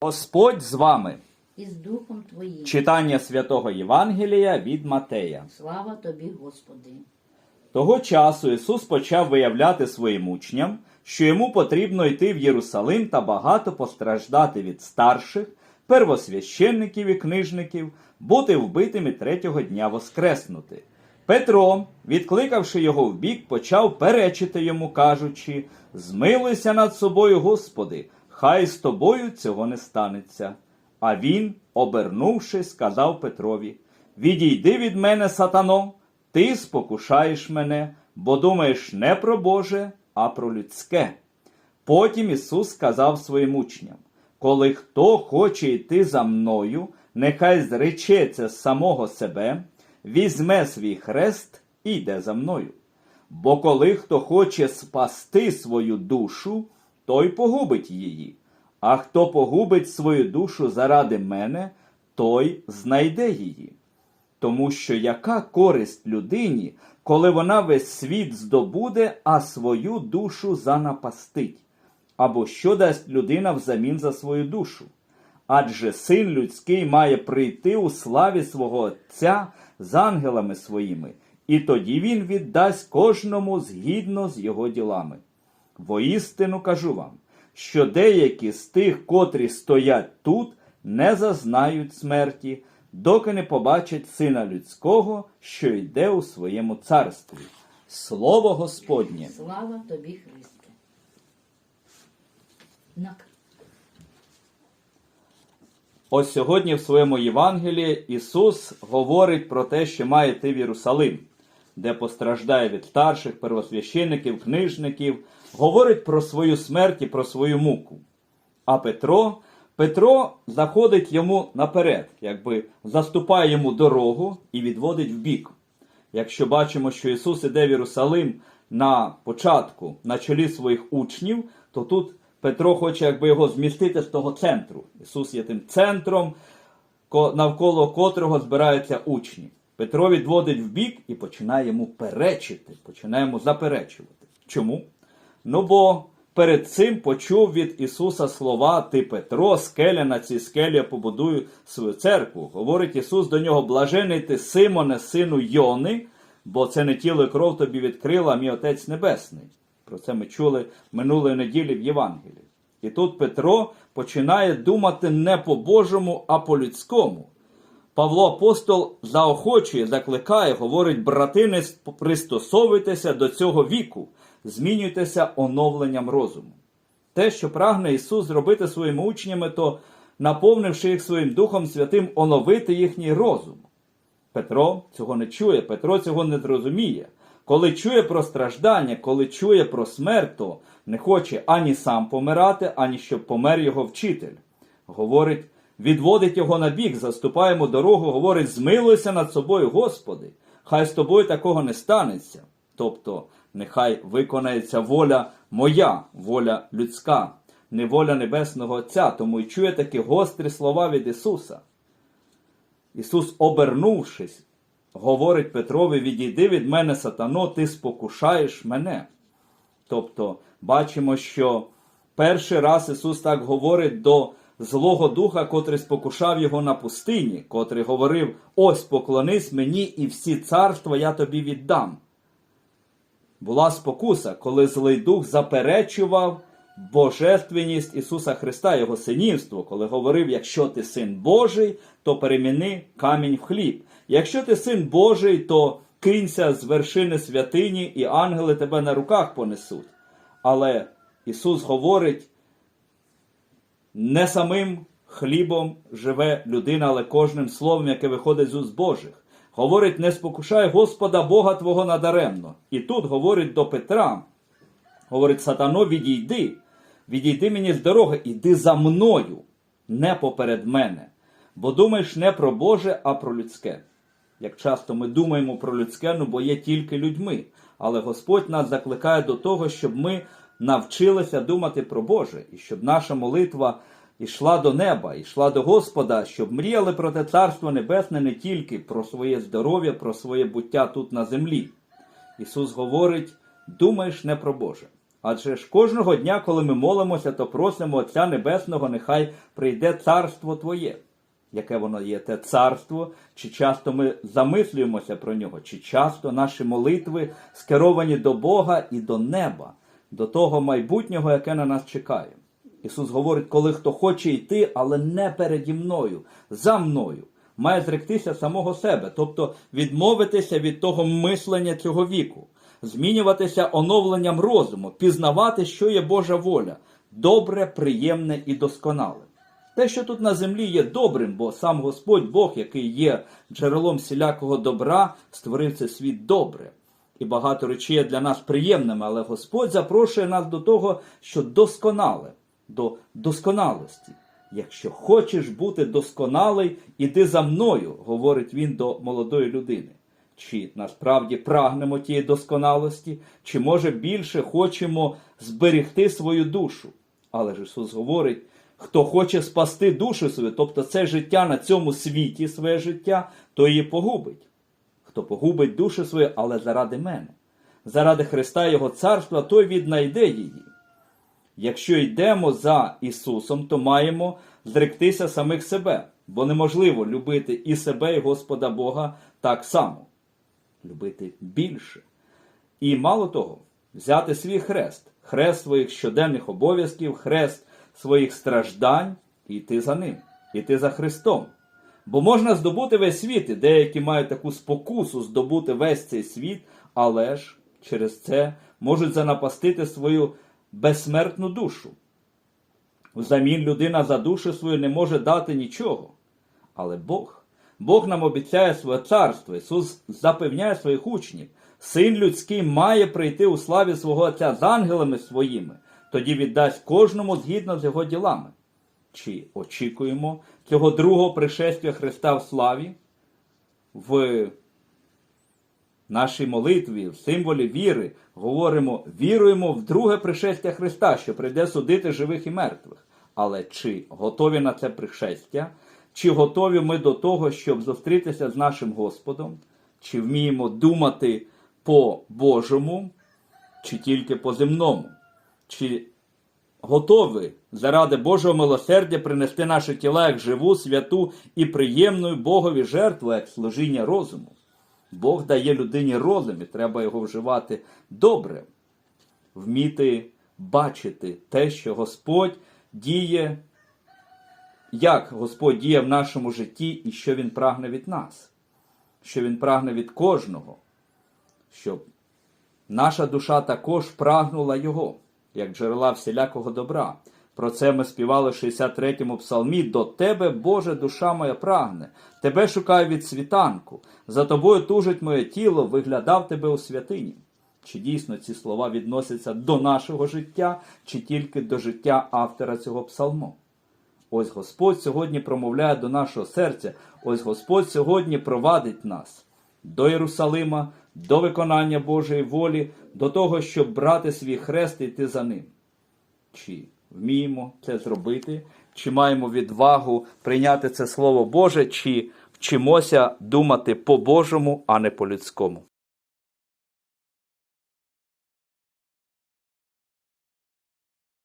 Господь з вами. і з Духом Твоїм. Читання святого Євангелія від Матея. Слава Тобі, Господи. Того часу Ісус почав виявляти своїм учням, що йому потрібно йти в Єрусалим та багато постраждати від старших, первосвященників і книжників, бути вбитим і третього дня воскреснути. Петро, відкликавши його вбік, почав перечити йому, кажучи: Змилуйся над собою, Господи, хай з тобою цього не станеться. А він, обернувшись, сказав Петрові: Відійди від мене, сатано, ти спокушаєш мене, бо думаєш не про Боже, а про людське. Потім Ісус сказав своїм учням: Коли хто хоче йти за мною, нехай зречеться з самого себе, візьме свій хрест і йде за мною. Бо коли хто хоче спасти свою душу, той погубить її. А хто погубить свою душу заради мене, той знайде її. Тому що яка користь людині, коли вона весь світ здобуде, а свою душу занапастить? Або що дасть людина взамін за свою душу? Адже син людський має прийти у славі свого Отця з ангелами своїми, і тоді він віддасть кожному згідно з його ділами. Воістину кажу вам, що деякі з тих, котрі стоять тут, не зазнають смерті, доки не побачать сина людського, що йде у своєму царстві. Слово Господнє. Слава Тобі, Христе. Ось сьогодні в своєму Євангелії Ісус говорить про те, що має йти в Єрусалим, де постраждає від старших первосвящеників, книжників, говорить про свою смерть і про свою муку. А Петро, Петро заходить йому наперед, якби заступає йому дорогу і відводить вбік. Якщо бачимо, що Ісус іде в Єрусалим на початку, на чолі своїх учнів, то тут Петро хоче якби його змістити з того центру. Ісус є тим центром, навколо котрого збираються учні. Петро відводить вбік і починає йому перечити, починає йому заперечувати. Чому? Ну бо перед цим почув від Ісуса слова Ти Петро, скеля на цій скелі побудую свою церкву. Говорить Ісус до нього, блажений ти Симоне, сину Йони, бо це не тіло і кров тобі відкрила, а мій Отець Небесний. Про це ми чули минулої неділі в Євангелії. І тут Петро починає думати не по-божому, а по-людському. Павло Апостол заохочує, закликає, говорить, брати, не пристосовуйтеся до цього віку, змінюйтеся оновленням розуму. Те, що прагне Ісус зробити своїми учнями, то наповнивши їх своїм Духом Святим, оновити їхній розум. Петро цього не чує, Петро цього не зрозуміє. Коли чує про страждання, коли чує про смерть, то не хоче ані сам помирати, ані щоб помер його вчитель. Говорить, відводить його на бік, заступає йому дорогу, говорить, змилуйся над собою, Господи, хай з тобою такого не станеться. Тобто, нехай виконається воля моя, воля людська, не воля Небесного Отця, тому й чує такі гострі слова від Ісуса. Ісус, обернувшись, говорить Петрові: відійди від мене, сатано, ти спокушаєш мене. Тобто, бачимо, що перший раз Ісус так говорить до Злого Духа, котрий спокушав його на пустині, котрий говорив: Ось поклонись мені, і всі царства я тобі віддам. Була спокуса, коли злий дух заперечував божественність Ісуса Христа, Його синівство, коли говорив: якщо ти син Божий, то переміни камінь в хліб. Якщо ти син Божий, то кинься з вершини святині, і ангели тебе на руках понесуть. Але Ісус говорить, не самим хлібом живе людина, але кожним словом, яке виходить з уст Божих. Говорить, не спокушай Господа Бога Твого надаремно. І тут говорить до Петра, говорить, сатано, відійди, відійди мені з дороги, іди за мною, не поперед мене. Бо думаєш не про Боже, а про людське. Як часто ми думаємо про людське, ну бо є тільки людьми. Але Господь нас закликає до того, щоб ми навчилися думати про Боже, і щоб наша молитва йшла до неба, йшла до Господа, щоб мріяли про те Царство Небесне не тільки про своє здоров'я, про своє буття тут на землі. Ісус говорить: думаєш не про Боже. Адже ж кожного дня, коли ми молимося, то просимо Отця Небесного, нехай прийде царство Твоє. Яке воно є, те царство, чи часто ми замислюємося про нього, чи часто наші молитви скеровані до Бога і до неба, до того майбутнього, яке на нас чекає. Ісус говорить, коли хто хоче йти, але не переді мною, за мною, має зректися самого себе, тобто відмовитися від того мислення цього віку, змінюватися оновленням розуму, пізнавати, що є Божа воля, добре, приємне і досконале. Те, що тут на землі є добрим, бо сам Господь Бог, який є джерелом всілякого добра, створив цей світ добре. І багато речей є для нас приємними, але Господь запрошує нас до того, що досконале, до досконалості. Якщо хочеш бути досконалий, іди за мною, говорить він до молодої людини. Чи насправді прагнемо тієї досконалості, чи може більше хочемо зберегти свою душу? Але ж Ісус говорить, хто хоче спасти душу свою, тобто це життя на цьому світі, своє життя, то її погубить. Хто погубить душу свою, але заради мене, заради Христа Його царства, той віднайде її. Якщо йдемо за Ісусом, то маємо зректися самих себе, бо неможливо любити і себе, і Господа Бога так само, любити більше. І мало того, взяти свій хрест, хрест своїх щоденних обов'язків, хрест своїх страждань і йти за ним, іти за Христом. Бо можна здобути весь світ, і деякі мають таку спокусу здобути весь цей світ, але ж через це можуть занапастити свою безсмертну душу. Взамін людина за душу свою не може дати нічого. Але Бог, Бог нам обіцяє своє царство. Ісус запевняє своїх учнів. Син людський має прийти у славі свого Отця з ангелами своїми, тоді віддасть кожному згідно з його ділами. Чи очікуємо цього другого пришестя Христа в славі? В нашій молитві, в символі віри, говоримо, віруємо в друге пришестя Христа, що прийде судити живих і мертвих. Але чи готові на це пришестя? Чи готові ми до того, щоб зустрітися з нашим Господом? Чи вміємо думати по Божому, чи тільки по земному? Чи готові заради Божого милосердя принести наші тіла як живу, святу і приємну Богові жертву, як служіння розуму? Бог дає людині розум, і треба його вживати добре, вміти бачити те, що Господь діє, як Господь діє в нашому житті і що Він прагне від нас, що Він прагне від кожного, щоб наша душа також прагнула Його, як джерела всілякого добра. Про це ми співали в 63-му псалмі. До тебе, Боже, душа моя прагне, тебе шукаю від світанку, за тобою тужить моє тіло, виглядав тебе у святині. Чи дійсно ці слова відносяться до нашого життя, чи тільки до життя автора цього псалму? Ось Господь сьогодні промовляє до нашого серця, ось Господь сьогодні провадить нас до Єрусалима, до виконання Божої волі, до того, щоб брати свій хрест і йти за ним. Чи вміємо це зробити, чи маємо відвагу прийняти це Слово Боже, чи вчимося думати по-божому, а не по-людському.